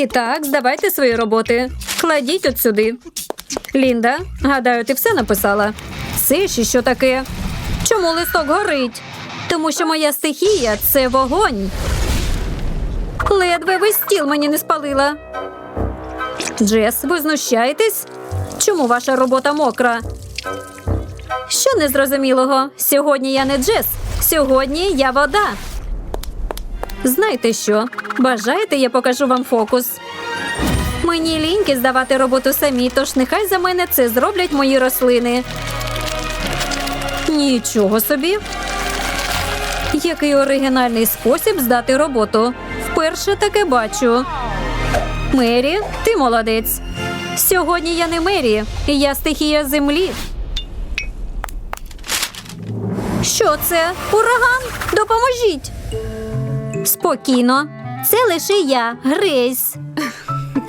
І так, здавайте свої роботи. Кладіть от сюди. Лінда, гадаю, ти все написала. Ще що таке? Чому листок горить? Тому що моя стихія це вогонь. Ледве ви стіл мені не спалила. Джес, ви знущаєтесь? Чому ваша робота мокра? Що незрозумілого? Сьогодні я не Джес. Сьогодні я вода. Знаєте що? Бажаєте, я покажу вам фокус. Мені ліньки здавати роботу самі, тож нехай за мене це зроблять мої рослини. Нічого собі. Який оригінальний спосіб здати роботу. Вперше таке бачу. Мері, ти молодець. Сьогодні я не Мері, я стихія землі. Що це? Ураган? Допоможіть! Спокійно. Це лише я, Грейс.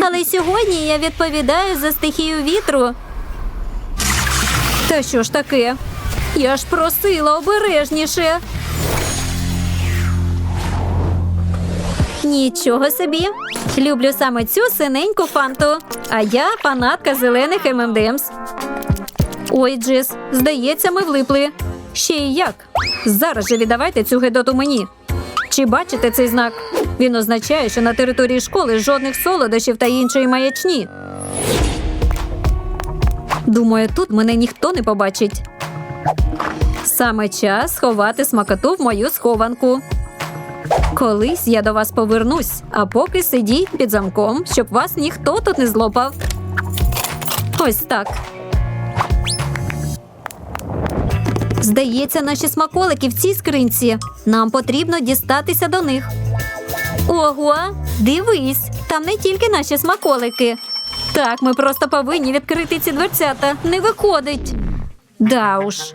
Але сьогодні я відповідаю за стихію вітру. Та що ж таке? Я ж просила обережніше. Нічого собі. Люблю саме цю синеньку фанту. А я фанатка зелених ММДМС. Ой, Джес, здається, ми влипли. Ще й як. Зараз же віддавайте цю гидоту мені. Чи бачите цей знак? Він означає, що на території школи жодних солодощів та іншої маячні. Думаю, тут мене ніхто не побачить. Саме час сховати смакоту в мою схованку. Колись я до вас повернусь, а поки сидіть під замком, щоб вас ніхто тут не злопав. Ось так. Здається, наші смаколики в цій скринці. Нам потрібно дістатися до них. Ого, дивись, там не тільки наші смаколики. Так, ми просто повинні відкрити ці дверцята. Не виходить. Да уж.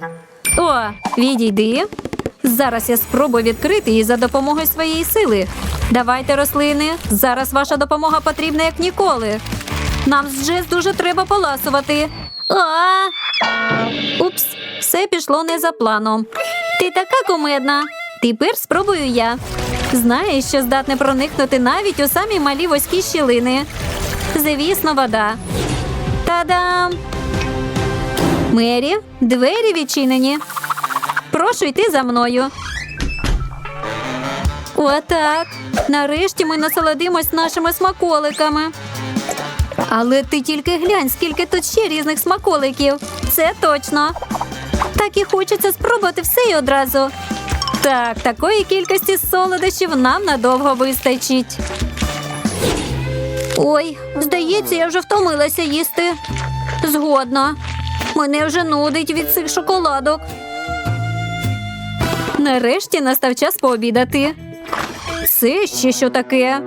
О, відійди. Зараз я спробую відкрити її за допомогою своєї сили. Давайте, рослини. Зараз ваша допомога потрібна як ніколи. Нам з Джес дуже треба поласувати. А! Упс, все пішло не за планом. Ти така кумедна. Тепер спробую я. Знаєш, що здатне проникнути навіть у самі малі вузькі щілини. Звісно, вода. Та-дам! Мері, двері відчинені. Прошу йти за мною. Отак. Нарешті ми насолодимось нашими смаколиками. Але ти тільки глянь, скільки тут ще різних смаколиків. Це точно. Так і хочеться спробувати все і одразу. Так, такої кількості солодощів нам надовго вистачить. Ой, здається, я вже втомилася їсти. Згодна. Мене вже нудить від цих шоколадок. Нарешті настав час пообідати. Це ще що таке?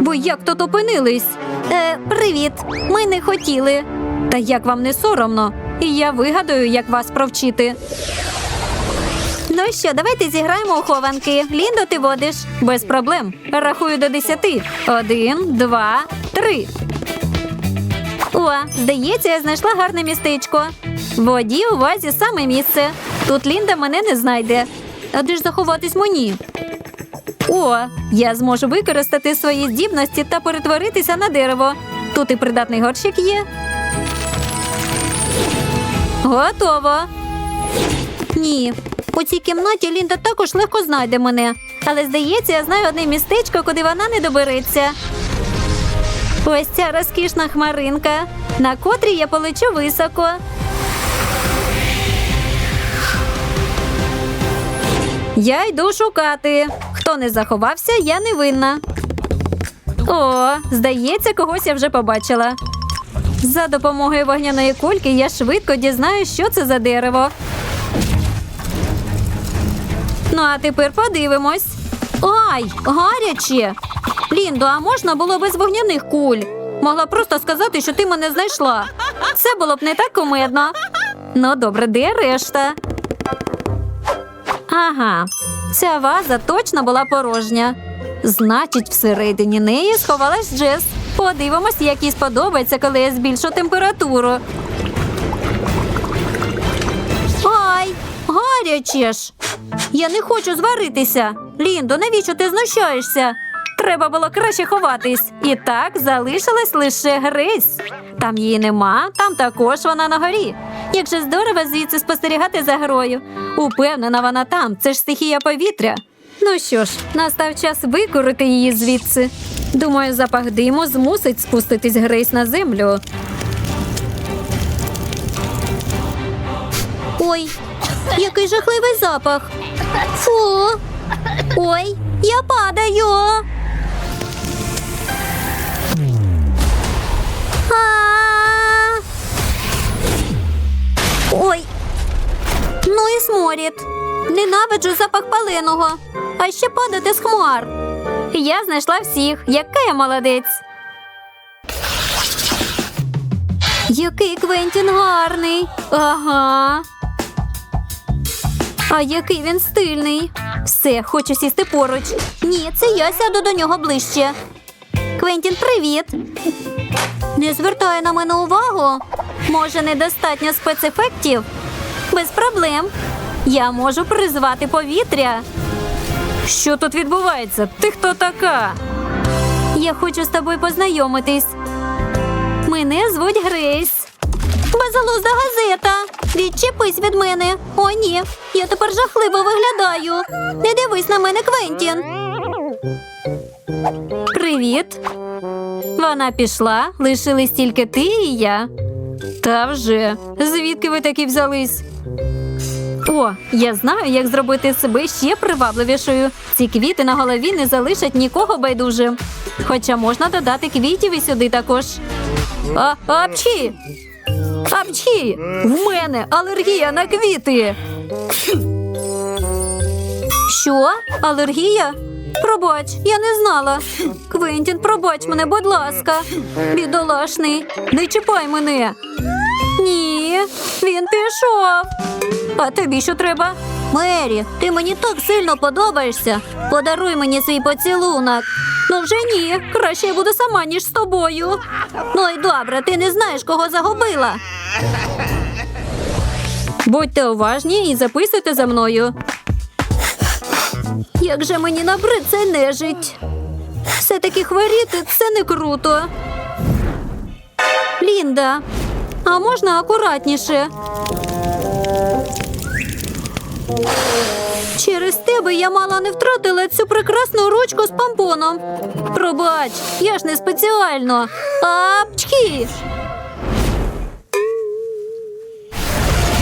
Ви як тут опинились? Е, привіт. Ми не хотіли. Та як вам не соромно? І я вигадаю, як вас провчити. Ну що, давайте зіграємо у хованки. Ліндо, ти водиш. Без проблем. Рахую до десяти. Один, два, три. О, здається, я знайшла гарне містечко. Воді у вазі саме місце. Тут Лінда мене не знайде. А де ж заховатись мені? О, я зможу використати свої здібності та перетворитися на дерево. Тут і придатний горщик є. Готово. Ні. У цій кімнаті Лінда також легко знайде мене. Але здається, я знаю одне містечко, куди вона не добереться. Ось ця розкішна хмаринка, на котрій я полечу високо. Я йду шукати. Хто не заховався, я не винна. О, здається, когось я вже побачила. За допомогою вогняної кульки я швидко дізнаюсь, що це за дерево. Ну, а тепер подивимось. Ай, гаряче. Ліндо, а можна було без вогняних куль? Могла просто сказати, що ти мене знайшла. Це було б не так кумедно. Ну, добре, де решта? Ага, ця ваза точно була порожня. Значить, всередині неї сховалась Джес. Подивимось, як їй сподобається, коли я збільшу температуру. Ай, гаряче ж. Я не хочу зваритися. Ліндо, навіщо ти знущаєшся? Треба було краще ховатись. І так залишилась лише Грейс. Там її нема, там також вона на горі. Як же здорово звідси спостерігати за грою. Упевнена, вона там. Це ж стихія повітря. Ну що ж, настав час викорити її звідси. Думаю, запах диму змусить спуститись Грейс на землю. Ой, який жахливий запах. Фу. Ой, я падаю. Ненавиджу запах паленого. А ще падати з хмар. Я знайшла всіх. Яка я молодець. Який Квентін гарний. Ага. А який він стильний. Все, хочу сісти поруч. Ні, це я сяду до нього ближче. Квентін, привіт. Не звертай на мене увагу. Може, недостатньо спецефектів? Без проблем. Я можу призвати повітря. Що тут відбувається? Ти хто така? Я хочу з тобою познайомитись. Мене звуть Грейс. Безглузда газета. Відчепись від мене. О, ні. Я тепер жахливо виглядаю. Не дивись на мене, Квентін. Привіт. Вона пішла, лишились тільки ти і я. Та вже. Звідки ви такі взялись? О, я знаю, як зробити себе ще привабливішою. Ці квіти на голові не залишать нікого байдужим. Хоча можна додати квітів і сюди також. А, апчі! Апчі! В мене алергія на квіти. Що? Алергія? Пробач, я не знала. Квентін, пробач мене, будь ласка. Бідолашний, не чіпай мене. Ні, він пішов. А тобі що треба? Мері, ти мені так сильно подобаєшся. Подаруй мені свій поцілунок. Ну вже ні. Краще я буду сама, ніж з тобою. Ну й добре, ти не знаєш, кого загубила. Будьте уважні і записуйте за мною. Як же мені набрид цей нежить. Все-таки хворіти це не круто. Лінда, а можна акуратніше? Через тебе я мало не втратила цю прекрасну ручку з помпоном. Пробач, я ж не спеціально. Апчхі!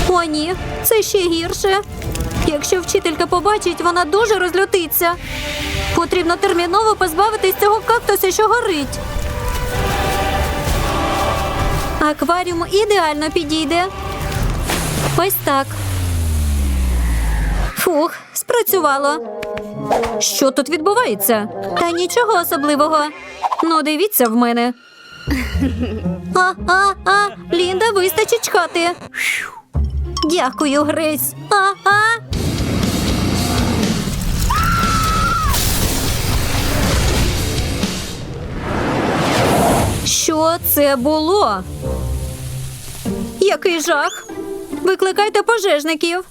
О, ні, це ще гірше. Якщо вчителька побачить, вона дуже розлютиться. Потрібно терміново позбавитись цього кактуса, що горить. Акваріум ідеально підійде. Ось так. Фух, спрацювало. Що тут відбувається? Та нічого особливого. Ну, дивіться в мене. А, а, а, Лінда, вистачить чхати. Дякую, Грейс. А, а. Що це було? Який жах? Викликайте пожежників.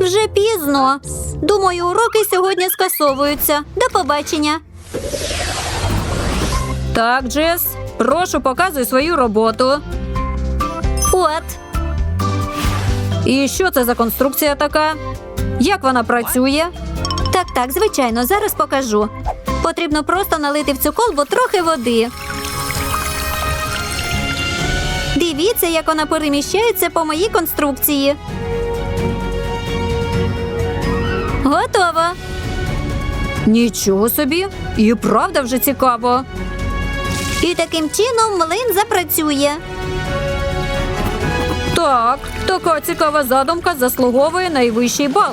Вже пізно. Думаю, уроки сьогодні скасовуються. До побачення. Так, Джес, прошу, показуй свою роботу. От. І що це за конструкція така? Як вона працює? Так, так, звичайно, зараз покажу. Потрібно просто налити в цю колбу трохи води. Дивіться, як вона переміщається по моїй конструкції. Готово. Нічого собі. І правда вже цікаво. І таким чином млин запрацює. Так, така цікава задумка заслуговує найвищий бал.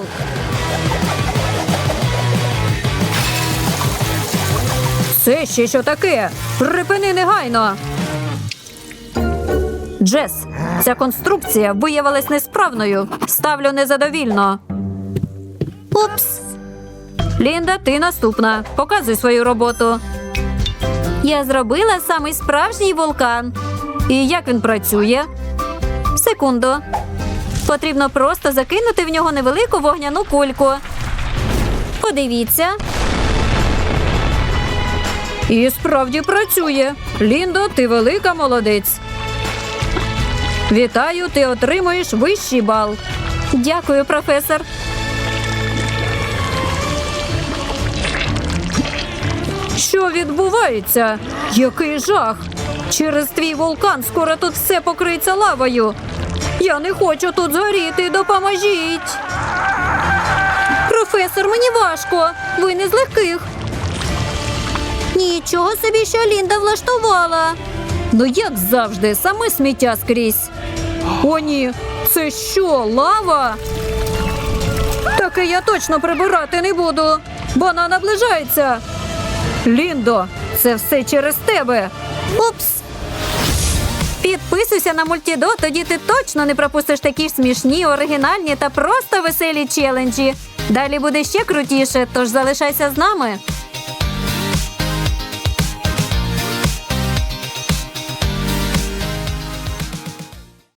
Це ще що таке? Припини негайно. Джес, ця конструкція виявилась несправною. Ставлю незадовільно. Упс. Лінда, ти наступна. Показуй свою роботу. Я зробила самий справжній вулкан. І як він працює? Секунду. Потрібно просто закинути в нього невелику вогняну кульку. Подивіться. І справді працює. Ліндо, ти велика молодець. Вітаю, ти отримуєш вищий бал. Дякую, професор. Що відбувається? Який жах! Через твій вулкан скоро тут все покриється лавою. Я не хочу тут згоріти, допоможіть. Професор, мені важко. Ви не з легких. Нічого собі, що Лінда влаштувала. Ну, як завжди, саме сміття скрізь. О, ні, це що, лава? Таке я точно прибирати не буду. бо Вона наближається. Ліндо, це все через тебе. Упс. Підписуйся на мультідо, тоді ти точно не пропустиш такі ж смішні, оригінальні та просто веселі челенджі. Далі буде ще крутіше, тож залишайся з нами.